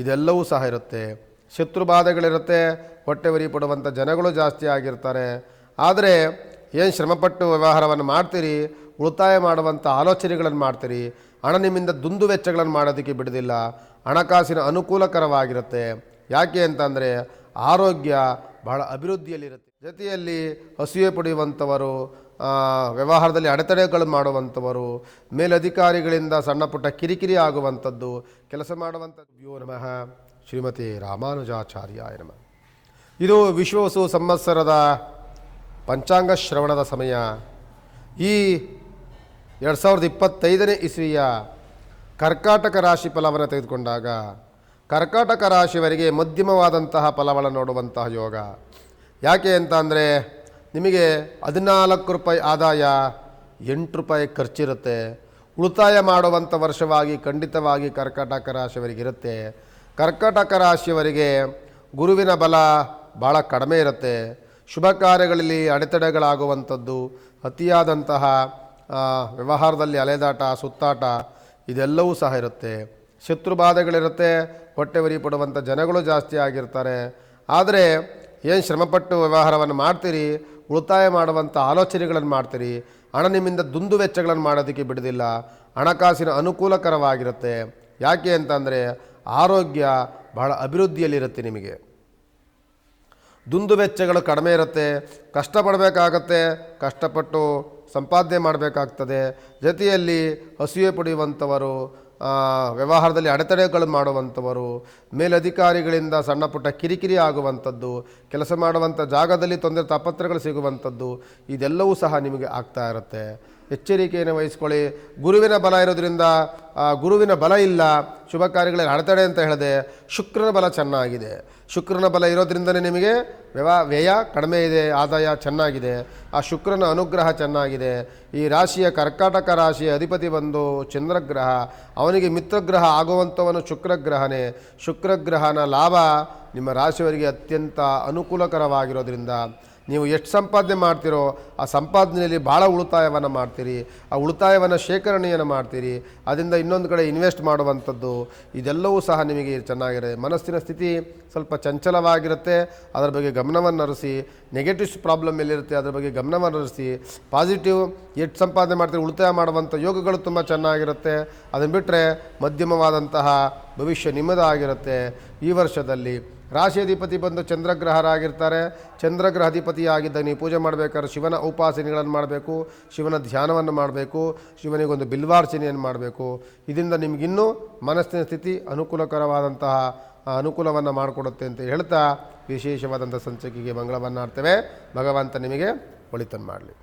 ಇದೆಲ್ಲವೂ ಸಹ ಇರುತ್ತೆ. ಶತ್ರುಬಾಧೆಗಳಿರುತ್ತೆ ಹೊಟ್ಟೆ ಉರಿ ಪಡುವಂಥ ಜನಗಳು ಜಾಸ್ತಿ ಆಗಿರ್ತಾರೆ. ಆದರೆ ಏನು ಶ್ರಮಪಟ್ಟು ವ್ಯವಹಾರವನ್ನು ಮಾಡ್ತೀರಿ? ಉಳಿತಾಯ ಮಾಡುವಂಥ ಆಲೋಚನೆಗಳನ್ನು ಮಾಡ್ತೀರಿ? ಹಣ ನಿಮ್ಮಿಂದ ದುಂದು ವೆಚ್ಚಗಳನ್ನು ಮಾಡೋದಕ್ಕೆ ಬಿಡೋದಿಲ್ಲ ಹಣಕಾಸಿನ ಅನುಕೂಲಕರವಾಗಿರುತ್ತೆ. ಯಾಕೆ ಅಂತಂದರೆ ಆರೋಗ್ಯ ಬಹಳ ಅಭಿವೃದ್ಧಿಯಲ್ಲಿರುತ್ತೆ. ಜೊತೆಯಲ್ಲಿ ಹಸಿವೆ ಪಡೆಯುವಂಥವರು ವ್ಯವಹಾರದಲ್ಲಿ ಅಡೆತಡೆಗಳು ಮಾಡುವಂಥವರು, ಮೇಲಧಿಕಾರಿಗಳಿಂದ ಸಣ್ಣ ಪುಟ್ಟ ಕಿರಿಕಿರಿ ಆಗುವಂಥದ್ದು, ಕೆಲಸ ಮಾಡುವಂಥದ್ದು. ಯೋ ನಮಃ. ಶ್ರೀಮತಿ ರಾಮಾನುಜಾಚಾರ್ಯ ನಮಃ. ಇದು ವಿಶ್ವವಸು ಸಂವತ್ಸರದ ಪಂಚಾಂಗ ಶ್ರವಣದ ಸಮಯ. ಈ ಎರಡು ಸಾವಿರದ ಇಪ್ಪತ್ತೈದನೇ ಇಸ್ವಿಯ ಕರ್ಕಾಟಕ ರಾಶಿ ಫಲವನ್ನು ತೆಗೆದುಕೊಂಡಾಗ, ಕರ್ಕಾಟಕ ರಾಶಿಯವರಿಗೆ ಮಧ್ಯಮವಾದಂತಹ ಫಲವನ್ನು ನೋಡುವಂತಹ ಯೋಗ. ಯಾಕೆ ಅಂತ ಅಂದರೆ ನಿಮಗೆ ಹದಿನಾಲ್ಕು ರೂಪಾಯಿ ಆದಾಯ, ಎಂಟು ರೂಪಾಯಿ ಖರ್ಚಿರುತ್ತೆ. ಉಳಿತಾಯ ಮಾಡುವಂಥ ವರ್ಷವಾಗಿ ಖಂಡಿತವಾಗಿ ಕರ್ಕಾಟಕ ರಾಶಿಯವರಿಗಿರುತ್ತೆ ಕರ್ಕಾಟಕ ರಾಶಿಯವರಿಗೆ ಗುರುವಿನ ಬಲ ಭಾಳ ಕಡಿಮೆ ಇರುತ್ತೆ. ಶುಭ ಕಾರ್ಯಗಳಲ್ಲಿ ಅಡೆತಡೆಗಳಾಗುವಂಥದ್ದು, ಅತಿಯಾದಂತಹ ವ್ಯವಹಾರದಲ್ಲಿ ಅಲೆದಾಟ, ಸುತ್ತಾಟ, ಇದೆಲ್ಲವೂ ಸಹ ಇರುತ್ತೆ. ಶತ್ರುಬಾಧೆಗಳಿರುತ್ತೆ ಹೊಟ್ಟೆ ಉರಿ ಪಡುವಂಥ ಜನಗಳು ಜಾಸ್ತಿ ಆಗಿರ್ತಾರೆ. ಆದರೆ ಏನು ಶ್ರಮಪಟ್ಟು ವ್ಯವಹಾರವನ್ನು ಮಾಡ್ತೀರಿ? ಉಳಿತಾಯ ಮಾಡುವಂಥ ಆಲೋಚನೆಗಳನ್ನು ಮಾಡ್ತೀರಿ? ಹಣ ನಿಮ್ಮಿಂದ ದುಂದು ವೆಚ್ಚಗಳನ್ನು ಮಾಡೋದಕ್ಕೆ ಬಿಡೋದಿಲ್ಲ ಹಣಕಾಸಿನ ಅನುಕೂಲಕರವಾಗಿರುತ್ತೆ. ಯಾಕೆ ಅಂತಂದರೆ ಆರೋಗ್ಯ ಬಹಳ ಅಭಿವೃದ್ಧಿಯಲ್ಲಿರುತ್ತೆ ನಿಮಗೆ. ದುಂದು ವೆಚ್ಚಗಳು ಕಡಿಮೆ ಇರುತ್ತೆ. ಕಷ್ಟಪಡಬೇಕಾಗತ್ತೆ. ಕಷ್ಟಪಟ್ಟು ಸಂಪಾದನೆ ಮಾಡಬೇಕಾಗ್ತದೆ. ಜೊತೆಯಲ್ಲಿ ಹಸಿವೆ ಪಡೆಯುವಂಥವರು ವ್ಯವಹಾರದಲ್ಲಿ ಅಡೆತಡೆಗಳು ಮಾಡುವಂಥವರು, ಮೇಲಧಿಕಾರಿಗಳಿಂದ ಸಣ್ಣ ಪುಟ್ಟ ಕಿರಿಕಿರಿ ಆಗುವಂಥದ್ದು, ಕೆಲಸ ಮಾಡುವಂಥ ಜಾಗದಲ್ಲಿ ತೊಂದರೆ ತಾಪತ್ರಗಳು ಸಿಗುವಂಥದ್ದು, ಇದೆಲ್ಲವೂ ಸಹ ನಿಮಗೆ ಆಗ್ತಾ ಇರುತ್ತೆ. ಎಚ್ಚರಿಕೆಯನ್ನು ವಹಿಸ್ಕೊಳ್ಳಿ. ಗುರುವಿನ ಬಲ ಇರೋದ್ರಿಂದ ಗುರುವಿನ ಬಲ ಇಲ್ಲ. ಶುಭ ಕಾರ್ಯಗಳಲ್ಲಿ ಅಡೆತಡೆ ಅಂತ ಹೇಳಿದೆ ಶುಕ್ರನ ಬಲ ಚೆನ್ನಾಗಿದೆ. ಶುಕ್ರನ ಬಲ ಇರೋದ್ರಿಂದಲೇ ನಿಮಗೆ ವ್ಯವ, ವ್ಯಯ ಕಡಿಮೆ ಇದೆ, ಆದಾಯ ಚೆನ್ನಾಗಿದೆ, ಆ ಶುಕ್ರನ ಅನುಗ್ರಹ ಚೆನ್ನಾಗಿದೆ. ಈ ರಾಶಿಯ ಕರ್ಕಾಟಕ ರಾಶಿಯ ಅಧಿಪತಿ ಬಂದು ಚಂದ್ರಗ್ರಹ, ಅವನಿಗೆ ಮಿತ್ರಗ್ರಹ ಆಗುವಂಥವನು ಶುಕ್ರಗ್ರಹನೇ. ಶುಕ್ರಗ್ರಹನ ಲಾಭ ನಿಮ್ಮ ರಾಶಿಯವರಿಗೆ ಅತ್ಯಂತ ಅನುಕೂಲಕರವಾಗಿರೋದ್ರಿಂದ ನೀವು ಎಷ್ಟು ಸಂಪಾದನೆ ಮಾಡ್ತೀರೋ ಆ ಸಂಪಾದನೆಯಲ್ಲಿ ಭಾಳ ಉಳಿತಾಯವನ್ನು ಮಾಡ್ತೀರಿ, ಆ ಉಳಿತಾಯವನ್ನು ಶೇಖರಣೆಯನ್ನು ಮಾಡ್ತೀರಿ, ಅದರಿಂದ ಇನ್ನೊಂದು ಕಡೆ ಇನ್ವೆಸ್ಟ್ ಮಾಡುವಂಥದ್ದು, ಇದೆಲ್ಲವೂ ಸಹ ನಿಮಗೆ ಚೆನ್ನಾಗಿದೆ. ಮನಸ್ಸಿನ ಸ್ಥಿತಿ ಸ್ವಲ್ಪ ಚಂಚಲವಾಗಿರುತ್ತೆ, ಅದರ ಬಗ್ಗೆ ಗಮನವನ್ನು ಹರಿಸಿ ನೆಗೆಟಿವ್ಸ್ ಪ್ರಾಬ್ಲಮ್ ಎಲ್ಲಿರುತ್ತೆ, ಅದರ ಬಗ್ಗೆ ಗಮನವನ್ನು ಹರಿಸಿ ಪಾಸಿಟಿವ್ ಎಷ್ಟು ಸಂಪಾದನೆ ಮಾಡ್ತೀರಿ, ಉಳಿತಾಯ ಮಾಡುವಂಥ ಯೋಗಗಳು ತುಂಬ ಚೆನ್ನಾಗಿರುತ್ತೆ. ಅದನ್ನು ಬಿಟ್ಟರೆ ಮಧ್ಯಮವಾದಂತಹ ಭವಿಷ್ಯ ನಿಮ್ಮದಾಗಿರುತ್ತೆ. ಈ ವರ್ಷದಲ್ಲಿ ರಾಶಿ ಅಧಿಪತಿ ಬಂದು ಚಂದ್ರಗ್ರಹರಾಗಿರ್ತಾರೆ. ಚಂದ್ರಗ್ರಹ ಅಧಿಪತಿಯಾಗಿದ್ದ ನೀವು ಪೂಜೆ ಮಾಡಬೇಕಾದ್ರೆ ಶಿವನ ಉಪಾಸನೆಗಳನ್ನು ಮಾಡಬೇಕು, ಶಿವನ ಧ್ಯಾನವನ್ನು ಮಾಡಬೇಕು, ಶಿವನಿಗೊಂದು ಬಿಲ್ವಾರ್ಚನೆಯನ್ನು ಮಾಡಬೇಕು. ಇದರಿಂದ ನಿಮಗಿನ್ನೂ ಮನಸ್ಸಿನ ಸ್ಥಿತಿ ಅನುಕೂಲಕರವಾದಂತಹ ಅನುಕೂಲವನ್ನು ಮಾಡಿಕೊಡುತ್ತೆ ಅಂತ ಹೇಳ್ತಾ ವಿಶೇಷವಾದಂಥ ಸಂಚಿಕೆಗೆ ಮಂಗಳವನ್ನು ಆಡ್ತೇವೆ ಭಗವಂತ ನಿಮಗೆ ಒಳಿತನ್ನು ಮಾಡಲಿ.